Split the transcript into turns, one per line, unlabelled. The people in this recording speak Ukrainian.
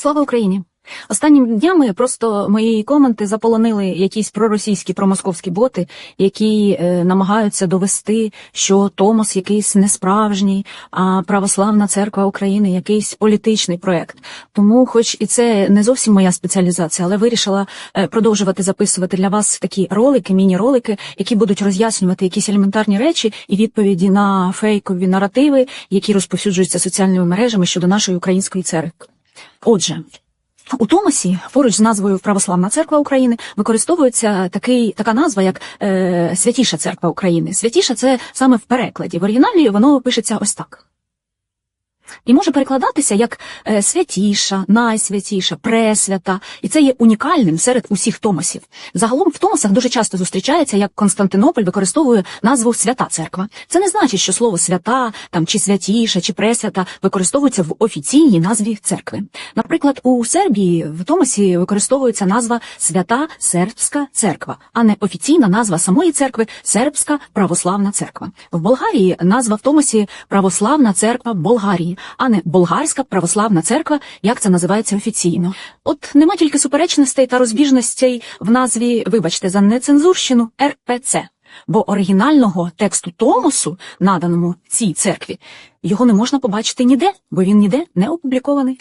Слава Україні! Останніми днями просто мої коменти заполонили якісь проросійські, промосковські боти, які е, намагаються довести, що Томос якийсь несправжній, а православна церква України якийсь політичний проект. Тому, хоч і це не зовсім моя спеціалізація, але вирішила е, продовжувати записувати для вас такі ролики, міні-ролики, які будуть роз'яснювати якісь елементарні речі і відповіді на фейкові наративи, які розповсюджуються соціальними мережами щодо нашої української церкви. Отже. У Томасі, поруч з назвою Православна церква України використовується такий така назва, як е, Святіша церква України. Святіша це саме в перекладі. В оригіналі воно пишеться ось так. І може перекладатися як е, святіша, найсвятіша, пресвята, і це є унікальним серед усіх томосів. Загалом в томосах дуже часто зустрічається, як Константинополь використовує назву свята церква. Це не значить, що слово свята там чи святіша, чи пресвята використовується в офіційній назві церкви. Наприклад, у Сербії в томосі використовується назва Свята Сербська церква, а не офіційна назва самої церкви Сербська православна церква. В Болгарії назва в томосі Православна церква Болгарії, а не Болгарська православна церква, як це називається офіційно. От нема тільки суперечностей та розбіжностей в назві, вибачте за нецензурщину, РПЦ. Бо оригінального тексту Томосу, наданому цій церкві, його не можна побачити ніде, бо він ніде не опублікований.